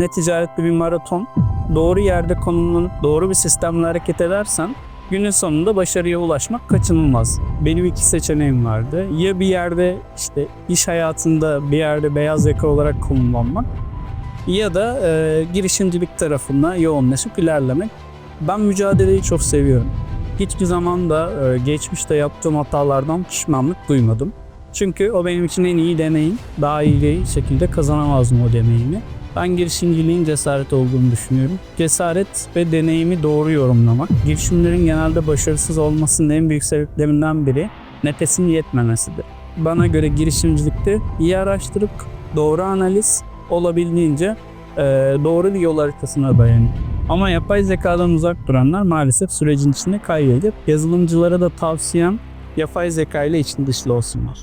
Ne ticaretli bir maraton. Doğru yerde konumlanıp doğru bir sistemle hareket edersen günün sonunda başarıya ulaşmak kaçınılmaz. Benim iki seçeneğim vardı. Ya bir yerde işte iş hayatında bir yerde beyaz yaka olarak konumlanmak ya da e, girişimcilik tarafına yoğunlaşıp ilerlemek. Ben mücadeleyi çok seviyorum. Hiçbir zaman da e, geçmişte yaptığım hatalardan pişmanlık duymadım. Çünkü o benim için en iyi deneyim. Daha iyi şekilde kazanamazdım o deneyimi. Ben girişimciliğin cesaret olduğunu düşünüyorum. Cesaret ve deneyimi doğru yorumlamak. Girişimlerin genelde başarısız olmasının en büyük sebeplerinden biri nefesin yetmemesidir. Bana göre girişimcilikte iyi araştırıp doğru analiz olabildiğince e, doğru bir yol haritasına dayanıyor. Ama yapay zekadan uzak duranlar maalesef sürecin içinde kaybedip yazılımcılara da tavsiyem yapay zeka ile içli dışlı olsunlar.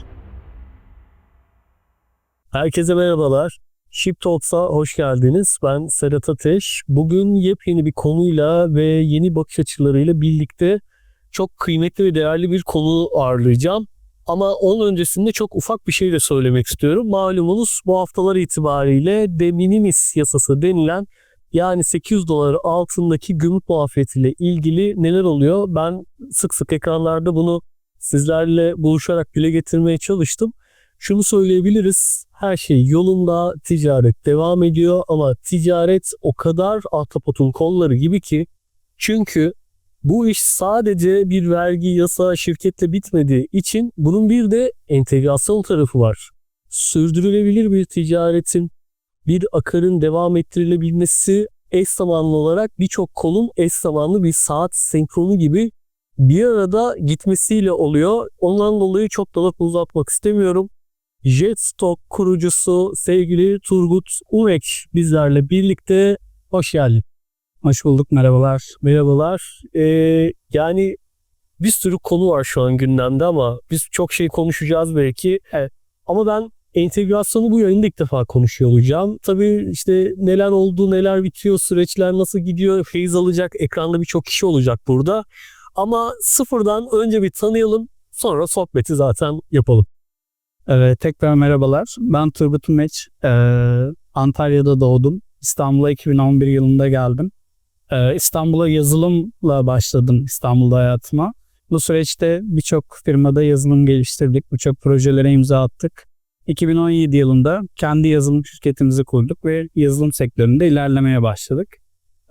Herkese merhabalar. Ship Talks'a hoş geldiniz. Ben Serhat Ateş. Bugün yepyeni bir konuyla ve yeni bakış açılarıyla birlikte çok kıymetli ve değerli bir konu ağırlayacağım. Ama onun öncesinde çok ufak bir şey de söylemek istiyorum. Malumunuz bu haftalar itibariyle de minimis yasası denilen yani 800 dolar altındaki gümrük muafiyetiyle ilgili neler oluyor? Ben sık sık ekranlarda bunu sizlerle buluşarak dile getirmeye çalıştım. Şunu söyleyebiliriz. Her şey yolunda, ticaret devam ediyor ama ticaret o kadar ahtapotun kolları gibi ki çünkü bu iş sadece bir vergi, yasa, şirketle bitmediği için bunun bir de entegrasyon tarafı var. Sürdürülebilir bir ticaretin, bir akarın devam ettirilebilmesi eş zamanlı olarak birçok kolun eş zamanlı bir saat senkronu gibi bir arada gitmesiyle oluyor. Ondan dolayı çok da uzatmak istemiyorum. Jetstock kurucusu sevgili Turgut Umek bizlerle birlikte hoş geldin. Hoş bulduk, merhabalar. Merhabalar. Ee, yani bir sürü konu var şu an gündemde ama biz çok şey konuşacağız belki. Evet. Ama ben entegrasyonu bu yayında ilk defa konuşuyor olacağım. Tabii işte neler oldu, neler bitiyor, süreçler nasıl gidiyor, feyiz alacak, ekranda birçok kişi olacak burada. Ama sıfırdan önce bir tanıyalım, sonra sohbeti zaten yapalım. Evet, tekrar merhabalar. Ben Turgut Umeç. Ee, Antalya'da doğdum. İstanbul'a 2011 yılında geldim. Ee, İstanbul'a yazılımla başladım İstanbul'da hayatıma. Bu süreçte birçok firmada yazılım geliştirdik, birçok projelere imza attık. 2017 yılında kendi yazılım şirketimizi kurduk ve yazılım sektöründe ilerlemeye başladık.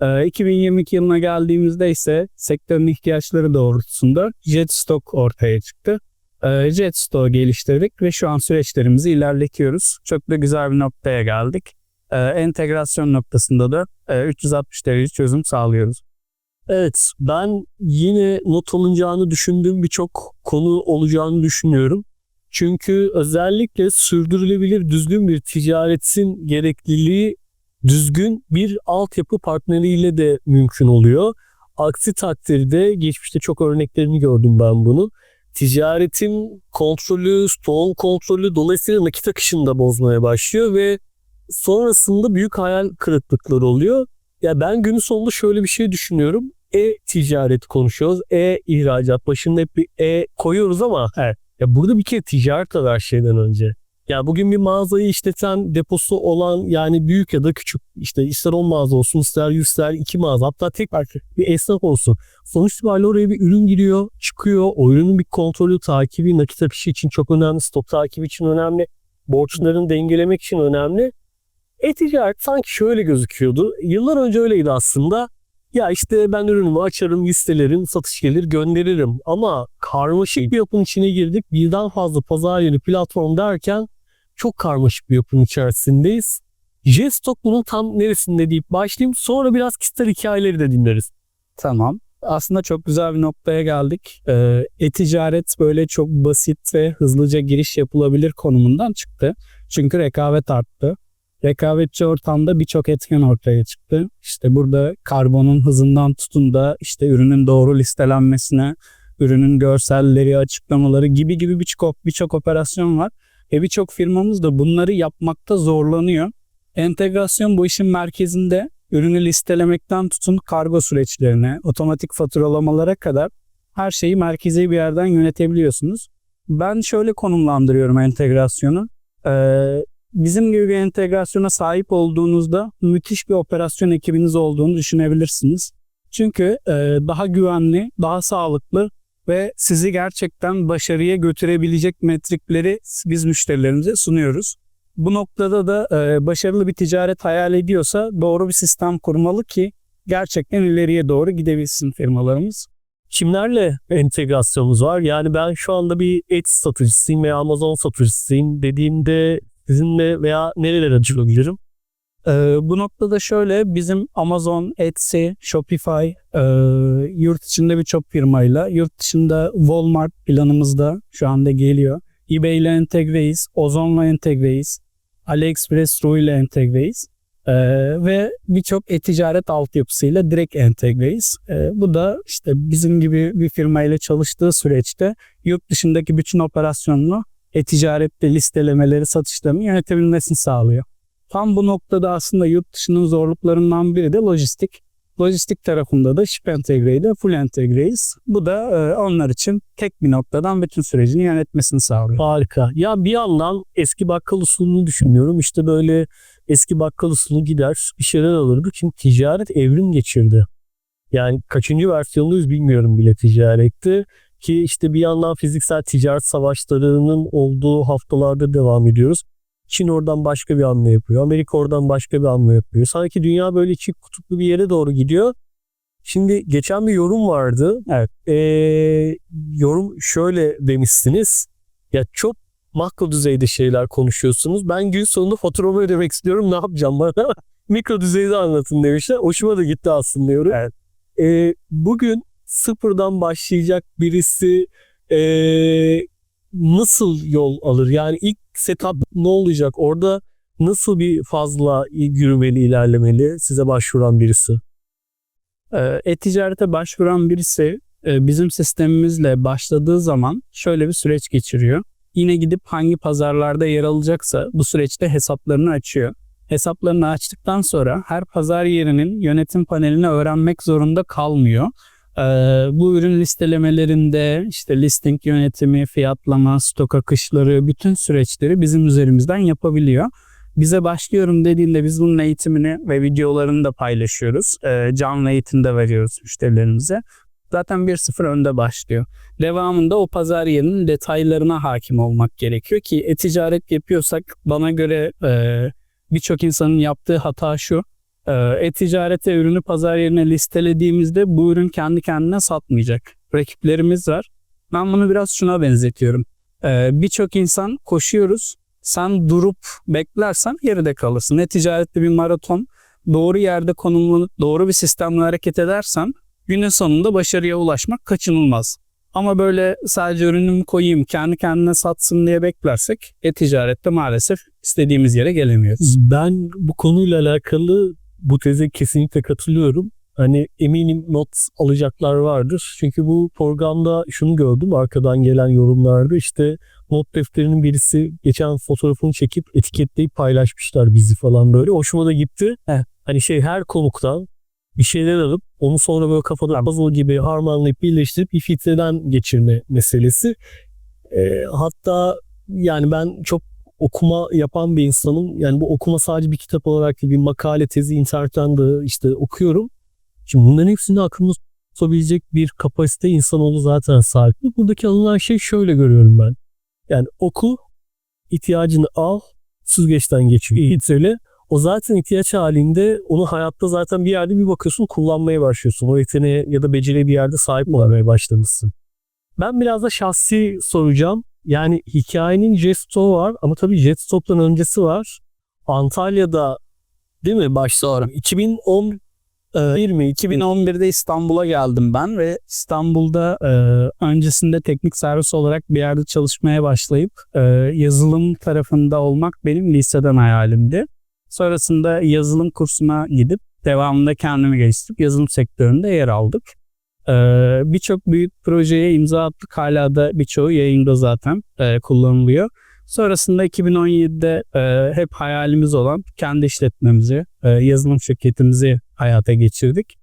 Ee, 2022 yılına geldiğimizde ise sektörün ihtiyaçları doğrultusunda Jetstock ortaya çıktı. Ee, Jetstock geliştirdik ve şu an süreçlerimizi ilerletiyoruz. Çok da güzel bir noktaya geldik. Ee, entegrasyon noktasında da e, 360 derece çözüm sağlıyoruz. Evet, ben yine not alınacağını düşündüğüm birçok konu olacağını düşünüyorum. Çünkü özellikle sürdürülebilir düzgün bir ticaretin gerekliliği düzgün bir altyapı partneriyle de mümkün oluyor. Aksi takdirde geçmişte çok örneklerini gördüm ben bunu. Ticaretin kontrolü, stoğun kontrolü dolayısıyla nakit akışını da bozmaya başlıyor ve sonrasında büyük hayal kırıklıkları oluyor. Ya ben günün sonunda şöyle bir şey düşünüyorum. E-ticaret konuşuyoruz. E-ihracat. Başında hep bir E koyuyoruz ama Evet. ya burada bir kere ticaret var şeyden önce. Ya bugün bir mağazayı işleten, deposu olan yani büyük ya da küçük işte ister 10 mağaza olsun, ister 100, ister 2 mağaza hatta tek bir esnaf olsun. Sonuç itibariyle oraya bir ürün giriyor, çıkıyor. O ürünün bir kontrolü, takibi, nakit akışı için çok önemli, stok takibi için önemli, borçların dengelemek için önemli. E-ticaret sanki şöyle gözüküyordu. Yıllar önce öyleydi aslında. Ya işte ben ürünümü açarım, listelerim, satış gelir, gönderirim. Ama karmaşık bir yapının içine girdik. Birden fazla pazar yeri platform derken çok karmaşık bir yapının içerisindeyiz. Jetstock bunun tam neresinde deyip başlayayım. Sonra biraz kişisel hikayeleri de dinleriz. Tamam. Aslında çok güzel bir noktaya geldik. Ee, e-ticaret böyle çok basit ve hızlıca giriş yapılabilir konumundan çıktı. Çünkü rekabet arttı. Rekabetçi ortamda birçok etken ortaya çıktı. İşte burada karbonun hızından tutun da işte ürünün doğru listelenmesine, ürünün görselleri, açıklamaları gibi gibi birçok birçok operasyon var. Ve birçok firmamız da bunları yapmakta zorlanıyor. Entegrasyon bu işin merkezinde ürünü listelemekten tutun kargo süreçlerine, otomatik faturalamalara kadar her şeyi merkezi bir yerden yönetebiliyorsunuz. Ben şöyle konumlandırıyorum entegrasyonu. Ee, bizim gibi bir entegrasyona sahip olduğunuzda müthiş bir operasyon ekibiniz olduğunu düşünebilirsiniz. Çünkü e, daha güvenli, daha sağlıklı ve sizi gerçekten başarıya götürebilecek metrikleri biz müşterilerimize sunuyoruz. Bu noktada da e, başarılı bir ticaret hayal ediyorsa doğru bir sistem kurmalı ki gerçekten ileriye doğru gidebilsin firmalarımız. Kimlerle entegrasyonumuz var? Yani ben şu anda bir et satıcısıyım veya Amazon satıcısıyım dediğimde sizinle veya nerelere açılabilirim? Ee, bu noktada şöyle bizim Amazon, Etsy, Shopify e, yurt içinde birçok firmayla, yurt dışında Walmart planımızda şu anda geliyor. eBay ile entegreyiz, Ozon'la entegreyiz, AliExpress Ru ile entegreyiz. Ee, ve birçok e-ticaret altyapısıyla direkt entegreyiz. Ee, bu da işte bizim gibi bir firmayla çalıştığı süreçte yurt dışındaki bütün operasyonunu e-ticarette listelemeleri, satışlarını yönetebilmesini sağlıyor. Tam bu noktada aslında yurt dışının zorluklarından biri de lojistik. Lojistik tarafında da Ship Entegre ile Full Entegre'yiz. Bu da e, onlar için tek bir noktadan bütün sürecini yönetmesini sağlıyor. Harika. Ya bir yandan eski bakkal usulünü düşünüyorum. İşte böyle eski bakkal usulü gider bir şeyler alırdı. Şimdi ticaret evrim geçirdi. Yani kaçıncı versiyonuyuz bilmiyorum bile ticarette. Ki işte bir yandan fiziksel ticaret savaşlarının olduğu haftalarda devam ediyoruz. Çin oradan başka bir hamle yapıyor. Amerika oradan başka bir hamle yapıyor. Sanki dünya böyle iki kutuplu bir yere doğru gidiyor. Şimdi geçen bir yorum vardı. Evet. Ee, yorum şöyle demişsiniz. Ya çok makro düzeyde şeyler konuşuyorsunuz. Ben gün sonunda faturamı ödemek istiyorum. Ne yapacağım bana? Mikro düzeyde anlatın demişler. Hoşuma da gitti aslında yorum. Evet. Ee, bugün sıfırdan başlayacak birisi ee, nasıl yol alır? Yani ilk setup ne olacak? Orada nasıl bir fazla yürümeli, ilerlemeli size başvuran birisi? Ee, E-ticarete başvuran birisi e, bizim sistemimizle başladığı zaman şöyle bir süreç geçiriyor. Yine gidip hangi pazarlarda yer alacaksa bu süreçte hesaplarını açıyor. Hesaplarını açtıktan sonra her pazar yerinin yönetim panelini öğrenmek zorunda kalmıyor. Ee, bu ürün listelemelerinde işte listing yönetimi, fiyatlama, stok akışları bütün süreçleri bizim üzerimizden yapabiliyor. Bize başlıyorum dediğinde biz bunun eğitimini ve videolarını da paylaşıyoruz. Ee, canlı eğitim de veriyoruz müşterilerimize. Zaten 1-0 önde başlıyor. Devamında o pazar yerinin detaylarına hakim olmak gerekiyor ki e-ticaret yapıyorsak bana göre e, birçok insanın yaptığı hata şu. E, e-ticarete ürünü pazar yerine listelediğimizde bu ürün kendi kendine satmayacak. Rakiplerimiz var. Ben bunu biraz şuna benzetiyorum. E, birçok insan koşuyoruz. Sen durup beklersen geride kalırsın. E-ticarette bir maraton. Doğru yerde konumlanıp doğru bir sistemle hareket edersen günün sonunda başarıya ulaşmak kaçınılmaz. Ama böyle sadece ürünümü koyayım kendi kendine satsın diye beklersek e-ticarette maalesef istediğimiz yere gelemiyoruz. Ben bu konuyla alakalı bu teze kesinlikle katılıyorum. Hani eminim not alacaklar vardır. Çünkü bu programda şunu gördüm arkadan gelen yorumlarda işte not defterinin birisi geçen fotoğrafını çekip etiketleyip paylaşmışlar bizi falan böyle. Hoşuma da gitti. Evet. Hani şey her konuktan bir şeyler alıp onu sonra böyle kafada puzzle gibi harmanlayıp birleştirip bir filtreden geçirme meselesi. Ee, hatta yani ben çok okuma yapan bir insanım. Yani bu okuma sadece bir kitap olarak değil, bir makale tezi internetten de işte okuyorum. Şimdi bunların hepsini aklımda tutabilecek bir kapasite insanoğlu zaten sahip. Buradaki alınan şey şöyle görüyorum ben. Yani oku, ihtiyacını al, süzgeçten geçiyor. İhtiyacı o zaten ihtiyaç halinde onu hayatta zaten bir yerde bir bakıyorsun kullanmaya başlıyorsun. O yeteneğe ya da beceriye bir yerde sahip olmaya başlamışsın. Ben biraz da şahsi soracağım. Yani hikayenin Jetstop var ama tabii Jetstop'tan öncesi var. Antalya'da değil mi başta olarak 2010 20 mi? 2011'de İstanbul'a geldim ben ve İstanbul'da e, öncesinde teknik servis olarak bir yerde çalışmaya başlayıp e, yazılım tarafında olmak benim liseden hayalimdi. Sonrasında yazılım kursuna gidip devamında kendimi geliştirip yazılım sektöründe yer aldık. E, birçok büyük projeye imza attık. Hala da birçoğu yayında zaten e, kullanılıyor. Sonrasında 2017'de e, hep hayalimiz olan kendi işletmemizi, e, yazılım şirketimizi hayata geçirdik.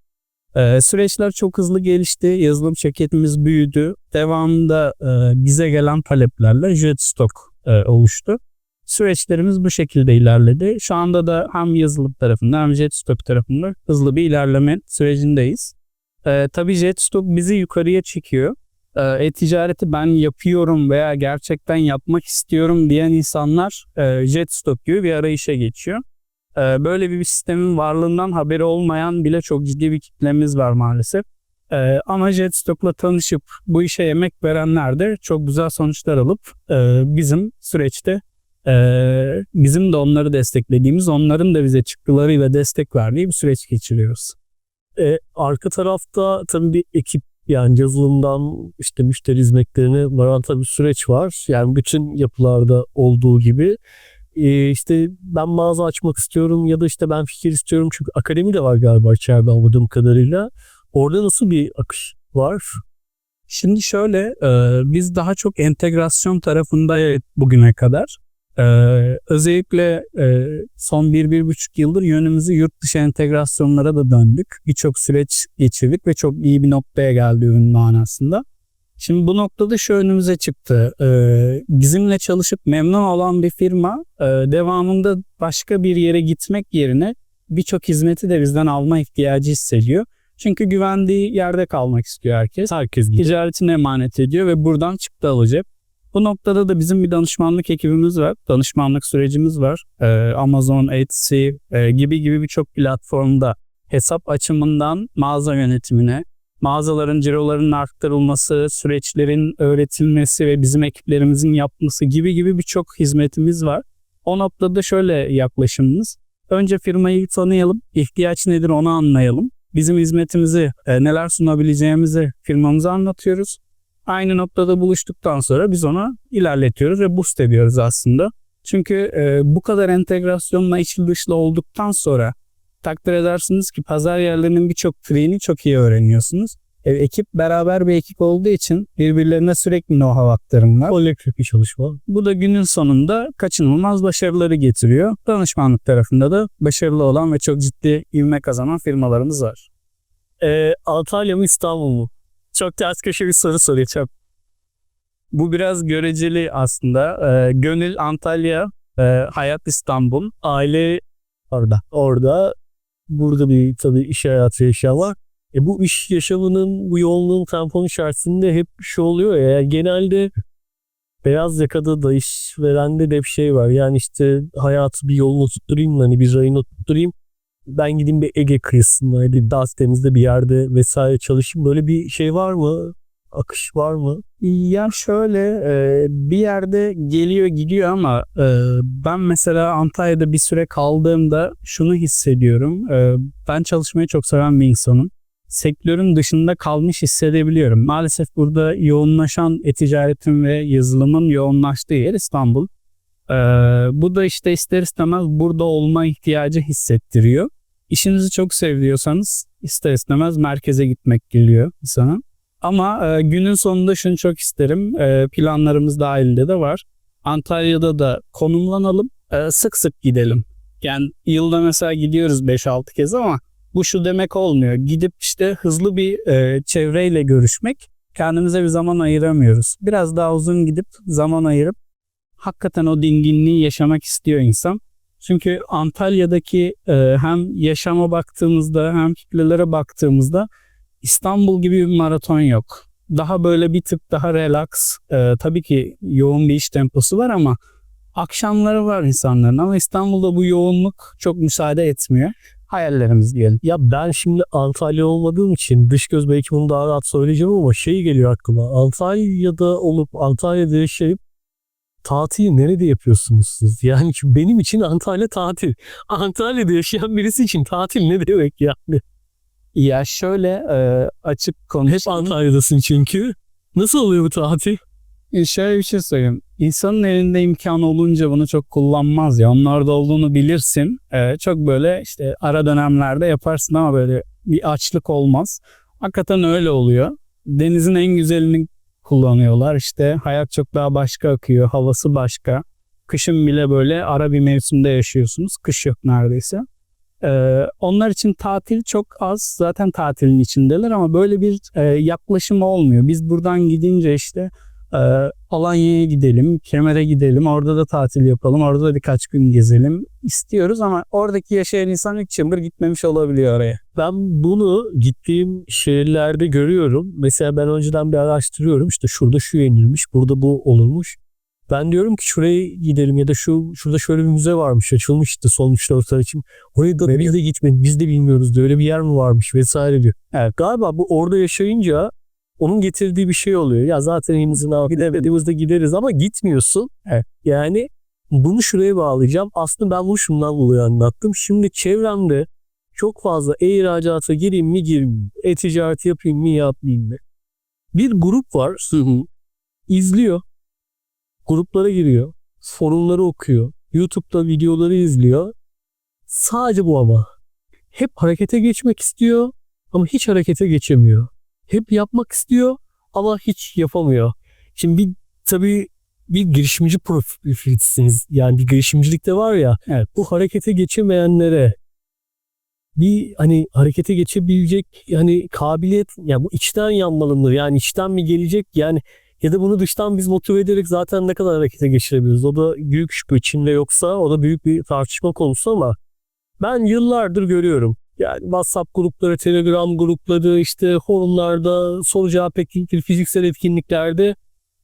Süreçler çok hızlı gelişti. Yazılım şirketimiz büyüdü. Devamında bize gelen taleplerle Jetstock oluştu. Süreçlerimiz bu şekilde ilerledi. Şu anda da hem yazılım tarafında hem Jetstop tarafında hızlı bir ilerleme sürecindeyiz. Ee, tabii Jetstop bizi yukarıya çekiyor. Ee, e-ticareti ben yapıyorum veya gerçekten yapmak istiyorum diyen insanlar e, Jetstop gibi bir arayışa geçiyor. Ee, böyle bir sistemin varlığından haberi olmayan bile çok ciddi bir kitlemiz var maalesef. Ee, ama Jetstop'la tanışıp bu işe emek verenler de çok güzel sonuçlar alıp e, bizim süreçte e, bizim de onları desteklediğimiz, onların da bize çıktılarıyla destek verdiği bir süreç geçiriyoruz. E, arka tarafta tabii bir ekip yani yazılımdan işte müşteri hizmetlerine varan tabii bir süreç var. Yani bütün yapılarda olduğu gibi. E, işte ben mağaza açmak istiyorum ya da işte ben fikir istiyorum. Çünkü akademi de var galiba içeride anladığım kadarıyla. Orada nasıl bir akış var? Şimdi şöyle, e, biz daha çok entegrasyon tarafında bugüne kadar. E, özellikle e, son bir, bir buçuk yıldır yönümüzü yurt dışı entegrasyonlara da döndük. Birçok süreç geçirdik ve çok iyi bir noktaya geldi ürün manasında. Şimdi bu noktada şu önümüze çıktı. E, bizimle çalışıp memnun olan bir firma e, devamında başka bir yere gitmek yerine birçok hizmeti de bizden alma ihtiyacı hissediyor. Çünkü güvendiği yerde kalmak istiyor herkes. Herkes gibi. Ticaretine emanet ediyor ve buradan çıktı alacak. Bu noktada da bizim bir danışmanlık ekibimiz var. Danışmanlık sürecimiz var. Ee, Amazon, Etsy e, gibi gibi birçok platformda hesap açımından mağaza yönetimine, mağazaların cirolarının arttırılması, süreçlerin öğretilmesi ve bizim ekiplerimizin yapması gibi gibi birçok hizmetimiz var. O noktada şöyle yaklaşımımız. Önce firmayı tanıyalım, ihtiyaç nedir onu anlayalım bizim hizmetimizi, e, neler sunabileceğimizi firmamıza anlatıyoruz. Aynı noktada buluştuktan sonra biz ona ilerletiyoruz ve boost ediyoruz aslında. Çünkü e, bu kadar entegrasyonla içli dışlı olduktan sonra takdir edersiniz ki pazar yerlerinin birçok triğini çok iyi öğreniyorsunuz. E, ekip beraber bir ekip olduğu için birbirlerine sürekli know-how aktarımlar. Kolektif bir çalışma. Bu da günün sonunda kaçınılmaz başarıları getiriyor. Danışmanlık tarafında da başarılı olan ve çok ciddi ivme kazanan firmalarımız var. E, Antalya mı İstanbul mu? Çok ters köşe bir soru soracağım. Bu biraz göreceli aslında. Ee, gönül Antalya, e, hayat İstanbul. Aile orada. Orada. Burada bir tabii iş hayatı yaşam var. E bu iş yaşamının, bu yoğunluğun temponun içerisinde hep şu oluyor ya. yani genelde beyaz yakada da iş verende de bir şey var. Yani işte hayatı bir yolunu tutturayım, hani bir rayını tutturayım. Ben gideyim bir Ege kıyısında, hadi daha temizde bir yerde vesaire çalışayım. Böyle bir şey var mı? Akış var mı? Ya şöyle e, bir yerde geliyor gidiyor ama e, ben mesela Antalya'da bir süre kaldığımda şunu hissediyorum. E, ben çalışmayı çok seven bir insanım. Sektörün dışında kalmış hissedebiliyorum. Maalesef burada yoğunlaşan e-ticaretin ve yazılımın yoğunlaştığı yer İstanbul. E, bu da işte ister istemez burada olma ihtiyacı hissettiriyor. İşinizi çok seviyorsanız ister istemez merkeze gitmek geliyor insana. Ama e, günün sonunda şunu çok isterim. E, planlarımız dahilinde de var. Antalya'da da konumlanalım. E, sık sık gidelim. Yani yılda mesela gidiyoruz 5-6 kez ama bu şu demek olmuyor. Gidip işte hızlı bir e, çevreyle görüşmek kendimize bir zaman ayıramıyoruz. Biraz daha uzun gidip zaman ayırıp hakikaten o dinginliği yaşamak istiyor insan. Çünkü Antalya'daki e, hem yaşama baktığımızda hem kitlelere baktığımızda İstanbul gibi bir maraton yok. Daha böyle bir tık daha relax. Ee, tabii ki yoğun bir iş temposu var ama akşamları var insanların ama İstanbul'da bu yoğunluk çok müsaade etmiyor. Hayallerimiz diyelim. Ya ben şimdi Antalya olmadığım için dış göz belki bunu daha rahat söyleyeceğim ama şey geliyor aklıma. Antalya'da olup Antalya'da yaşayıp tatili nerede yapıyorsunuz siz? Yani benim için Antalya tatil. Antalya'da yaşayan birisi için tatil ne demek yani? Ya şöyle e, açık Hep konuşalım. Antalya'dasın çünkü. Nasıl oluyor bu tatil? E, Şöyle bir şey söyleyeyim. İnsanın elinde imkan olunca bunu çok kullanmaz ya. Onlarda olduğunu bilirsin. E, çok böyle işte ara dönemlerde yaparsın ama böyle bir açlık olmaz. Hakikaten öyle oluyor. Denizin en güzelini kullanıyorlar. İşte hayat çok daha başka akıyor. Havası başka. Kışın bile böyle ara bir mevsimde yaşıyorsunuz. Kış yok neredeyse. Ee, onlar için tatil çok az. Zaten tatilin içindeler ama böyle bir e, yaklaşım olmuyor. Biz buradan gidince işte Ee, Alanya'ya gidelim, Kemer'e gidelim, orada da tatil yapalım, orada da birkaç gün gezelim istiyoruz ama oradaki yaşayan insan hiç yıldır gitmemiş olabiliyor oraya. Ben bunu gittiğim şehirlerde görüyorum. Mesela ben önceden bir araştırıyorum. İşte şurada şu yenilmiş, burada bu olurmuş. Ben diyorum ki şuraya gidelim ya da şu şurada şöyle bir müze varmış açılmıştı son 3-4 ay için. Oraya da biz de gitmedik biz de bilmiyoruz diyor. Öyle bir yer mi varmış vesaire diyor. Evet, galiba bu orada yaşayınca onun getirdiği bir şey oluyor. Ya zaten elimizin gidemediğimizde gideriz ama gitmiyorsun. Evet. Yani bunu şuraya bağlayacağım. Aslında ben bunu şundan dolayı anlattım. Şimdi çevremde çok fazla e-ihracata gireyim mi gireyim mi? E-ticaret yapayım mı yapmayayım mı? Bir grup var. izliyor. Gruplara giriyor. Forumları okuyor. YouTube'da videoları izliyor. Sadece bu ama. Hep harekete geçmek istiyor ama hiç harekete geçemiyor. Hep yapmak istiyor ama hiç yapamıyor. Şimdi bir tabii bir girişimci profilisiniz. Yani bir girişimcilik de var ya. Evet. Bu harekete geçemeyenlere bir hani harekete geçebilecek yani kabiliyet yani bu içten yanmalıdır. Yani içten mi gelecek yani ya da bunu dıştan biz motive ederek zaten ne kadar harekete geçirebiliriz. O da büyük şüphe içinde yoksa o da büyük bir tartışma konusu ama ben yıllardır görüyorum. Yani WhatsApp grupları, Telegram grupları, işte forumlarda, soru cevap etkinlikleri, fiziksel etkinliklerde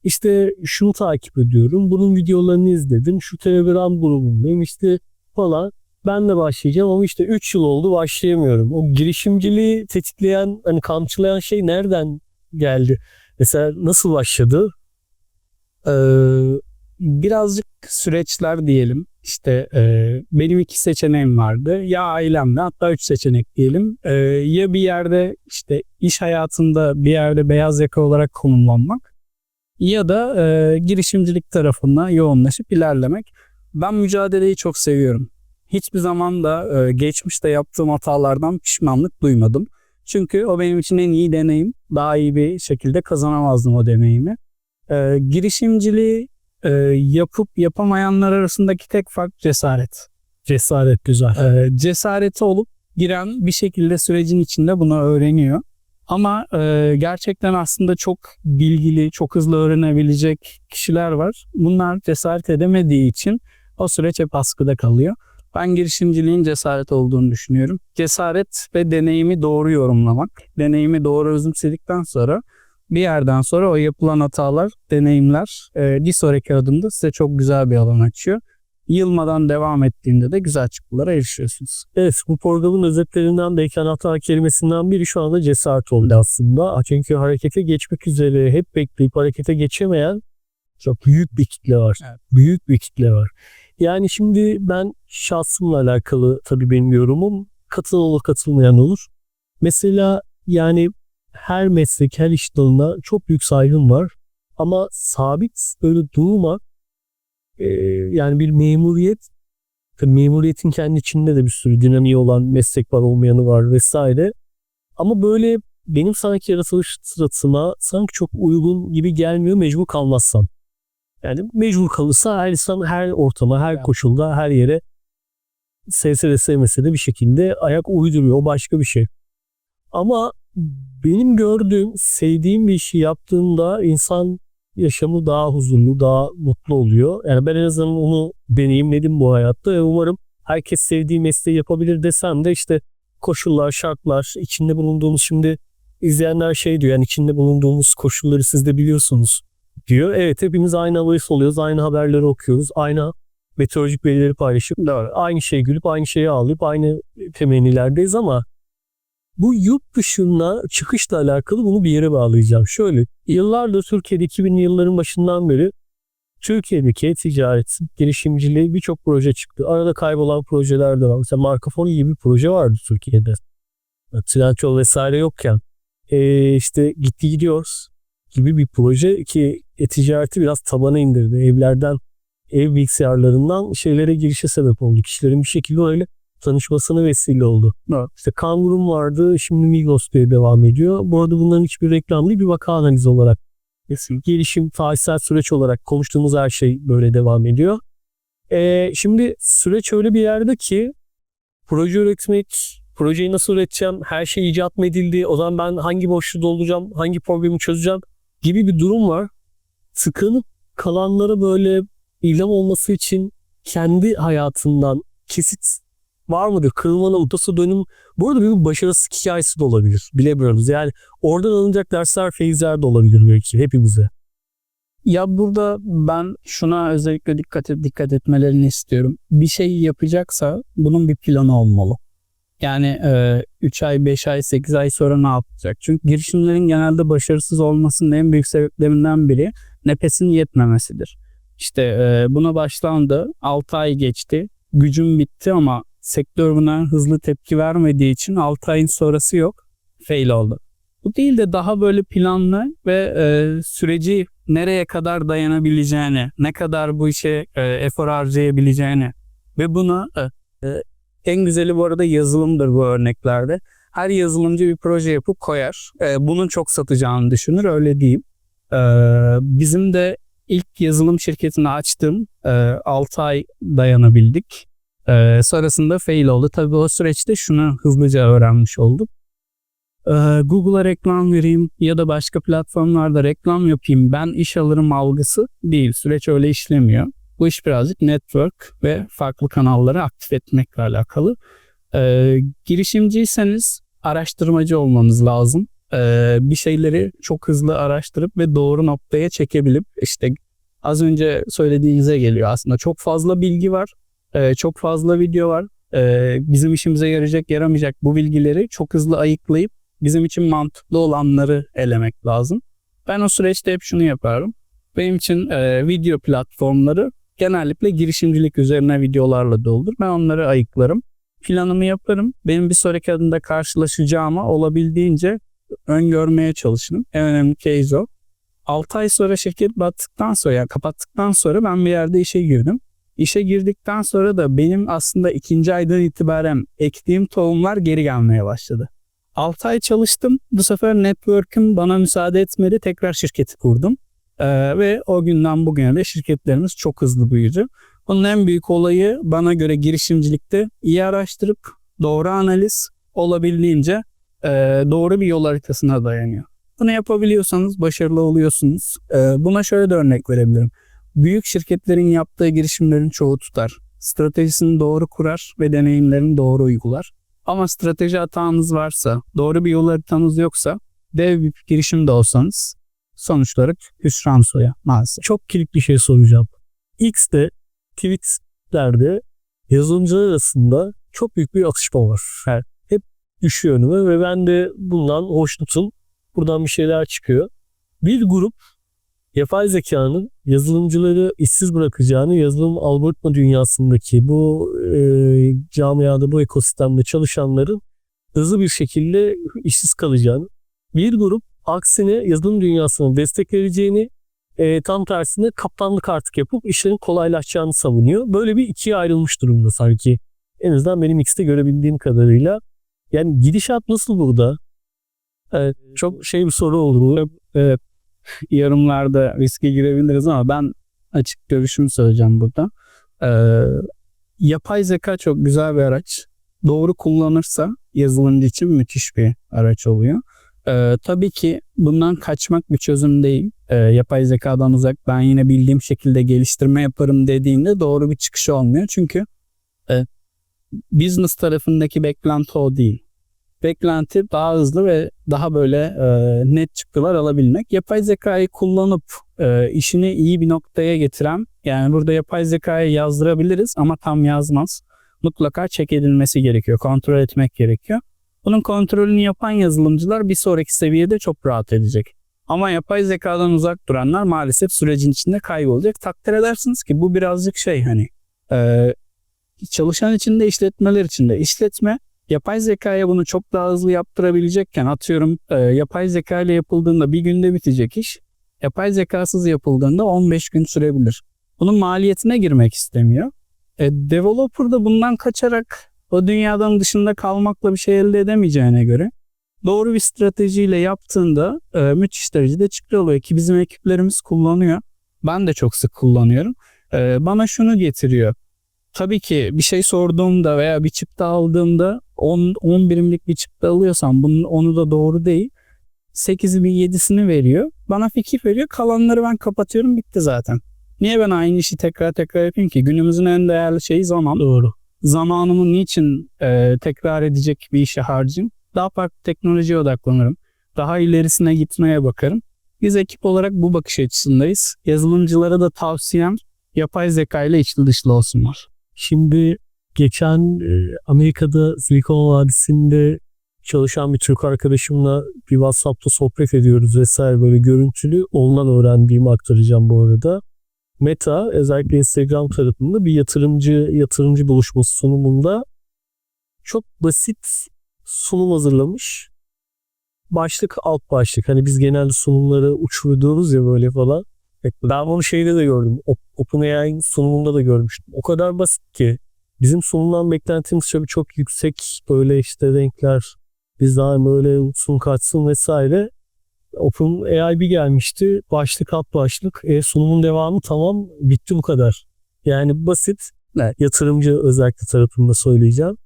işte şunu takip ediyorum. Bunun videolarını izledim. Şu Telegram grubundayım işte falan. Ben de başlayacağım ama işte 3 yıl oldu başlayamıyorum. O girişimciliği tetikleyen, hani kamçılayan şey nereden geldi? Mesela nasıl başladı? Ee, birazcık süreçler diyelim. İşte e, benim iki seçeneğim vardı. Ya ailemle hatta üç seçenek diyelim. Ee, ya bir yerde işte iş hayatında bir yerde beyaz yaka olarak konumlanmak ya da e, girişimcilik tarafına yoğunlaşıp ilerlemek. Ben mücadeleyi çok seviyorum. Hiçbir zaman da e, geçmişte yaptığım hatalardan pişmanlık duymadım. Çünkü o benim için en iyi deneyim. Daha iyi bir şekilde kazanamazdım o deneyimi. E, girişimciliği e, yapıp yapamayanlar arasındaki tek fark cesaret. Cesaret güzel. E, cesareti olup giren bir şekilde sürecin içinde bunu öğreniyor. Ama e, gerçekten aslında çok bilgili, çok hızlı öğrenebilecek kişiler var. Bunlar cesaret edemediği için o süreç hep askıda kalıyor. Ben girişimciliğin cesaret olduğunu düşünüyorum. Cesaret ve deneyimi doğru yorumlamak. Deneyimi doğru özümsedikten sonra bir yerden sonra o yapılan hatalar, deneyimler e, bir sonraki adımda size çok güzel bir alan açıyor. Yılmadan devam ettiğinde de güzel çıktılara erişiyorsunuz. Evet bu programın özetlerinden belki anahtar kelimesinden biri şu anda cesaret oldu aslında. Çünkü harekete geçmek üzere hep bekleyip harekete geçemeyen çok büyük bir kitle var. Evet. Büyük bir kitle var. Yani şimdi ben şahsımla alakalı tabii benim yorumum katılan olur katılmayan olur. Mesela yani her meslek her iş dalına çok büyük saygım var. Ama sabit böyle durmak e, yani bir memuriyet memuriyetin kendi içinde de bir sürü dinamiği olan meslek var olmayanı var vesaire. Ama böyle benim sanki yaratılış sırasına sanki çok uygun gibi gelmiyor mecbur kalmazsam. Yani mecbur kalırsa her insan her ortama, her koşulda, her yere sevse de sevmese de bir şekilde ayak uyduruyor. O başka bir şey. Ama benim gördüğüm, sevdiğim bir işi yaptığında insan yaşamı daha huzurlu, daha mutlu oluyor. Yani ben en azından onu deneyimledim bu hayatta ve umarım herkes sevdiği mesleği yapabilir desem de işte koşullar, şartlar, içinde bulunduğumuz şimdi izleyenler şey diyor yani içinde bulunduğumuz koşulları siz de biliyorsunuz diyor. Evet hepimiz aynı havayı soluyoruz, aynı haberleri okuyoruz, aynı meteorolojik verileri paylaşıp aynı şeyi gülüp aynı şeyi ağlayıp aynı temennilerdeyiz ama bu yurt dışına çıkışla alakalı bunu bir yere bağlayacağım. Şöyle yıllardır Türkiye'de 2000'li yılların başından beri Türkiye'deki ticaret, girişimciliği birçok proje çıktı. Arada kaybolan projeler de var. Mesela Polo gibi bir proje vardı Türkiye'de. Trendyol vesaire yokken. Ee, işte gitti gidiyoruz gibi bir proje ki e-ticareti biraz tabana indirdi. Evlerden, ev bilgisayarlarından şeylere girişe sebep oldu. Kişilerin bir şekilde öyle tanışmasına vesile oldu. Evet. İşte Kangurum vardı, şimdi Migros diye devam ediyor. Bu arada bunların hiçbir reklam değil, bir vaka analizi olarak. Gelişim, tarihsel süreç olarak konuştuğumuz her şey böyle devam ediyor. Ee, şimdi süreç öyle bir yerde ki proje üretmek, projeyi nasıl üreteceğim, her şey icat mı edildi, o zaman ben hangi boşluğu dolduracağım, hangi problemi çözeceğim gibi bir durum var. tıkanıp kalanlara böyle ilham olması için kendi hayatından kesit var mıdır? Kırılma noktası dönüm. Burada bir başarısı hikayesi de olabilir. Bilemiyoruz. Yani oradan alınacak dersler, feyizler de olabilir belki hepimize. Ya burada ben şuna özellikle dikkat et, dikkat etmelerini istiyorum. Bir şey yapacaksa bunun bir planı olmalı. Yani 3 ay, 5 ay, 8 ay sonra ne yapacak? Çünkü girişimlerin genelde başarısız olmasının en büyük sebeplerinden biri nefesin yetmemesidir. İşte e, buna başlandı, 6 ay geçti, gücüm bitti ama sektör buna hızlı tepki vermediği için 6 ayın sonrası yok, fail oldu. Bu değil de daha böyle planlı ve e, süreci nereye kadar dayanabileceğini, ne kadar bu işe e, efor harcayabileceğini ve bunu e, e, en güzeli bu arada yazılımdır bu örneklerde. Her yazılımcı bir proje yapıp koyar. E, bunun çok satacağını düşünür öyle diyeyim. E, bizim de ilk yazılım şirketini açtım. E, 6 ay dayanabildik. E, sonrasında fail oldu. Tabii o süreçte şunu hızlıca öğrenmiş olduk. Ee, Google'a reklam vereyim ya da başka platformlarda reklam yapayım ben iş alırım algısı değil. Süreç öyle işlemiyor. Bu iş birazcık network ve farklı kanalları aktif etmekle alakalı. Ee, girişimciyseniz araştırmacı olmanız lazım. Ee, bir şeyleri çok hızlı araştırıp ve doğru noktaya çekebilip işte az önce söylediğinize geliyor aslında. Çok fazla bilgi var, ee, çok fazla video var. Ee, bizim işimize yarayacak yaramayacak bu bilgileri çok hızlı ayıklayıp bizim için mantıklı olanları elemek lazım. Ben o süreçte hep şunu yaparım. Benim için e, video platformları genellikle girişimcilik üzerine videolarla doldur. Ben onları ayıklarım. Planımı yaparım. Benim bir sonraki adımda karşılaşacağıma olabildiğince öngörmeye çalışırım. En önemli case o. 6 ay sonra şirket battıktan sonra yani kapattıktan sonra ben bir yerde işe girdim. İşe girdikten sonra da benim aslında ikinci aydan itibaren ektiğim tohumlar geri gelmeye başladı. 6 ay çalıştım. Bu sefer network'üm bana müsaade etmedi. Tekrar şirketi kurdum. Ee, ve o günden bugüne de şirketlerimiz çok hızlı büyüdü. Bunun en büyük olayı bana göre girişimcilikte iyi araştırıp doğru analiz olabildiğince e, doğru bir yol haritasına dayanıyor. Bunu yapabiliyorsanız başarılı oluyorsunuz. Ee, buna şöyle de örnek verebilirim. Büyük şirketlerin yaptığı girişimlerin çoğu tutar. Stratejisini doğru kurar ve deneyimlerini doğru uygular. Ama strateji hatanız varsa, doğru bir yol haritanız yoksa, dev bir girişim de olsanız sonuçları hüsran soya maalesef. Çok kilit bir şey soracağım. X'te, tweetlerde yazılımcılar arasında çok büyük bir atışma var. Yani hep düşüyor önüme ve ben de bundan hoşnutum. Buradan bir şeyler çıkıyor. Bir grup yapay zekanın yazılımcıları işsiz bırakacağını, yazılım algoritma dünyasındaki bu e, camiada, bu ekosistemde çalışanların hızlı bir şekilde işsiz kalacağını, bir grup aksine yazılım dünyasını destekleyeceğini, e, tam tersine kaptanlık artık yapıp işlerin kolaylaşacağını savunuyor. Böyle bir ikiye ayrılmış durumda sanki. En azından benim X'te görebildiğim kadarıyla. Yani gidişat nasıl burada? Evet, çok şey bir soru oldu. Evet, yarımlarda riske girebiliriz ama ben açık görüşümü söyleyeceğim burada. Ee, yapay zeka çok güzel bir araç. Doğru kullanırsa yazılımcı için müthiş bir araç oluyor. Ee, tabii ki bundan kaçmak bir çözüm değil. Ee, yapay zekadan uzak ben yine bildiğim şekilde geliştirme yaparım dediğinde doğru bir çıkış olmuyor. Çünkü e, business tarafındaki beklenti o değil. Beklenti daha hızlı ve daha böyle e, net çıktılar alabilmek. Yapay zekayı kullanıp e, işini iyi bir noktaya getiren yani burada yapay zekayı yazdırabiliriz ama tam yazmaz. Mutlaka check edilmesi gerekiyor. Kontrol etmek gerekiyor. Bunun kontrolünü yapan yazılımcılar bir sonraki seviyede çok rahat edecek. Ama yapay zekadan uzak duranlar maalesef sürecin içinde kaybolacak. Takdir edersiniz ki bu birazcık şey hani e, çalışan içinde işletmeler içinde işletme yapay zekaya bunu çok daha hızlı yaptırabilecekken atıyorum e, yapay zeka ile yapıldığında bir günde bitecek iş yapay zekasız yapıldığında 15 gün sürebilir. Bunun maliyetine girmek istemiyor. E, developer da bundan kaçarak o dünyadan dışında kalmakla bir şey elde edemeyeceğine göre doğru bir stratejiyle yaptığında e, müthiş derecede çıkıyor oluyor ki bizim ekiplerimiz kullanıyor. Ben de çok sık kullanıyorum. E, bana şunu getiriyor. Tabii ki bir şey sorduğumda veya bir çıktı aldığımda 10, 10 birimlik bir çıktı alıyorsam bunun, onu da doğru değil. 8'ini 7'sini veriyor. Bana fikir veriyor. Kalanları ben kapatıyorum bitti zaten. Niye ben aynı işi tekrar tekrar yapayım ki? Günümüzün en değerli şeyi zaman. Doğru. Zamanımı niçin e, tekrar edecek bir işe harcayayım? Daha farklı teknolojiye odaklanırım. Daha ilerisine gitmeye bakarım. Biz ekip olarak bu bakış açısındayız. Yazılımcılara da tavsiyem yapay zeka ile içli dışlı olsunlar. Şimdi geçen e, Amerika'da Silikon Vadisi'nde çalışan bir Türk arkadaşımla bir WhatsApp'ta sohbet ediyoruz vesaire böyle görüntülü. Ondan öğrendiğimi aktaracağım bu arada. Meta özellikle Instagram tarafında bir yatırımcı yatırımcı buluşması sunumunda çok basit sunum hazırlamış. Başlık alt başlık. Hani biz genelde sunumları uçurduğumuz ya böyle falan. Ben bunu şeyde de gördüm. Op- OpenAI'nin sunumunda da görmüştüm. O kadar basit ki bizim sunumdan beklentimiz tabii çok yüksek böyle işte renkler dizayn böyle uçsun kaçsın vesaire. OpenAI bir gelmişti. Başlık alt başlık. E, sunumun devamı tamam bitti bu kadar. Yani basit. Evet. Yatırımcı özellikle tarafında söyleyeceğim.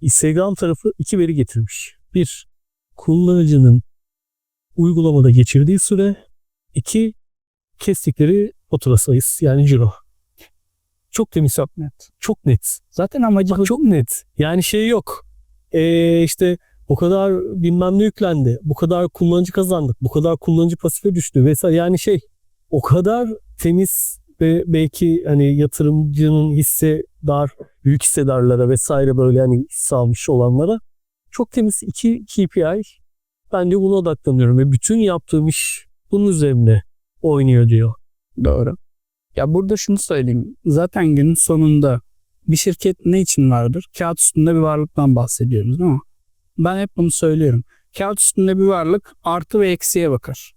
Instagram tarafı iki veri getirmiş. Bir, kullanıcının uygulamada geçirdiği süre. İki kestikleri fatura sayısı yani ciro. Çok temiz, Çok net. çok net. Zaten amacı Bak çok net. Yani şey yok. Ee, işte o kadar bilmem ne yüklendi. Bu kadar kullanıcı kazandık. Bu kadar kullanıcı pasife düştü vesaire. Yani şey o kadar temiz ve belki hani yatırımcının hissedar, büyük hissedarlara vesaire böyle hani hisse almış olanlara çok temiz iki KPI. Ben de buna odaklanıyorum ve bütün yaptığım iş bunun üzerine oynuyor diyor. Doğru. Ya burada şunu söyleyeyim. Zaten günün sonunda bir şirket ne için vardır? Kağıt üstünde bir varlıktan bahsediyoruz değil mi? Ben hep bunu söylüyorum. Kağıt üstünde bir varlık artı ve eksiye bakar.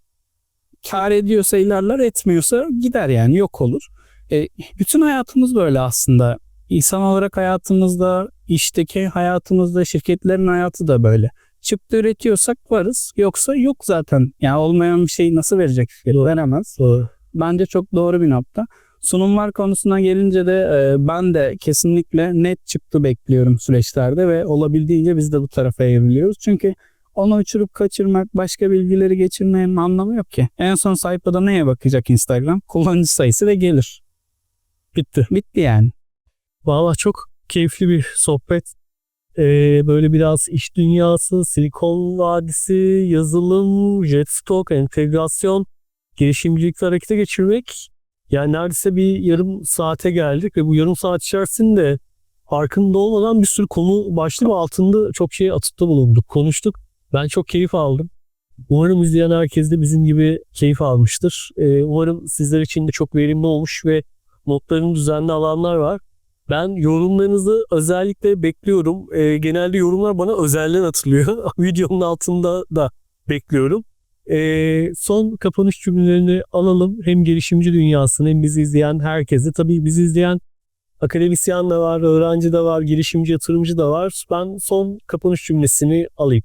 Kar ediyorsa ilerler, etmiyorsa gider yani yok olur. E, bütün hayatımız böyle aslında. İnsan olarak hayatımızda, işteki hayatımızda, şirketlerin hayatı da böyle. Çıktı üretiyorsak varız, yoksa yok zaten. Yani olmayan bir şeyi nasıl verecek şirket? Veremez bence çok doğru bir nokta. Sunumlar konusuna gelince de e, ben de kesinlikle net çıktı bekliyorum süreçlerde ve olabildiğince biz de bu tarafa evriliyoruz. Çünkü onu uçurup kaçırmak, başka bilgileri geçirmenin anlamı yok ki. En son sayfada neye bakacak Instagram? Kullanıcı sayısı ve gelir. Bitti. Bitti yani. Valla çok keyifli bir sohbet. Ee, böyle biraz iş dünyası, Silikon Vadisi, yazılım, Jetstock, entegrasyon, girişimcilikte harekete geçirmek. Yani neredeyse bir yarım saate geldik ve bu yarım saat içerisinde farkında olmadan bir sürü konu başlığı altında çok şey atıfta bulunduk, konuştuk. Ben çok keyif aldım. Umarım izleyen herkes de bizim gibi keyif almıştır. Ee, umarım sizler için de çok verimli olmuş ve notlarını düzenli alanlar var. Ben yorumlarınızı özellikle bekliyorum. Ee, genelde yorumlar bana özelden atılıyor. Videonun altında da bekliyorum. Ee, son kapanış cümlelerini alalım. Hem girişimci dünyasını hem bizi izleyen herkese. Tabii bizi izleyen akademisyen de var, öğrenci de var, girişimci, yatırımcı da var. Ben son kapanış cümlesini alayım.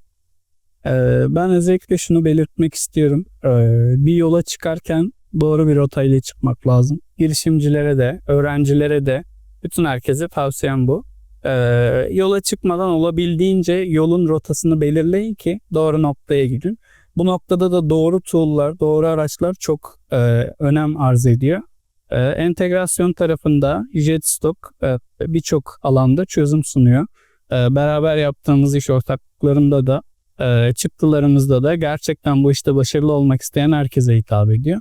Ee, ben özellikle şunu belirtmek istiyorum. Ee, bir yola çıkarken doğru bir rotayla çıkmak lazım. Girişimcilere de, öğrencilere de, bütün herkese tavsiyem bu. Ee, yola çıkmadan olabildiğince yolun rotasını belirleyin ki doğru noktaya gidin. Bu noktada da doğru tool'lar, doğru araçlar çok e, önem arz ediyor. E, entegrasyon tarafında Jetstock e, birçok alanda çözüm sunuyor. E, beraber yaptığımız iş ortaklıklarında da e, çıktılarımızda da gerçekten bu işte başarılı olmak isteyen herkese hitap ediyor.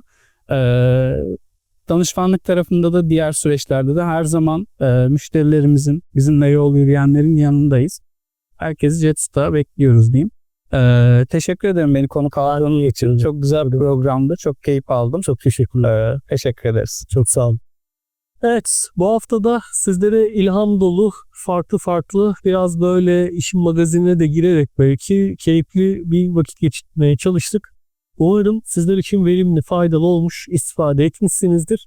E, danışmanlık tarafında da diğer süreçlerde de her zaman e, müşterilerimizin, bizimle yol yürüyenlerin yanındayız. Herkesi Jetstock'a bekliyoruz diyeyim. E, teşekkür ederim beni konuk aldığınız için. Çok güzel bir programdı. Çok keyif aldım. Çok teşekkürler. E, teşekkür ederiz. Çok sağ olun. Evet, bu hafta da sizlere ilham dolu, farklı farklı, biraz böyle işin magazinine de girerek belki keyifli bir vakit geçirmeye çalıştık. Umarım sizler için verimli, faydalı olmuş, istifade etmişsinizdir.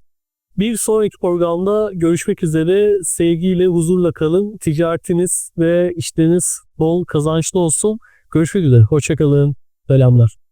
Bir sonraki programda görüşmek üzere. Sevgiyle, huzurla kalın. Ticaretiniz ve işleriniz bol kazançlı olsun. Görüşmek üzere. Hoşçakalın. Selamlar.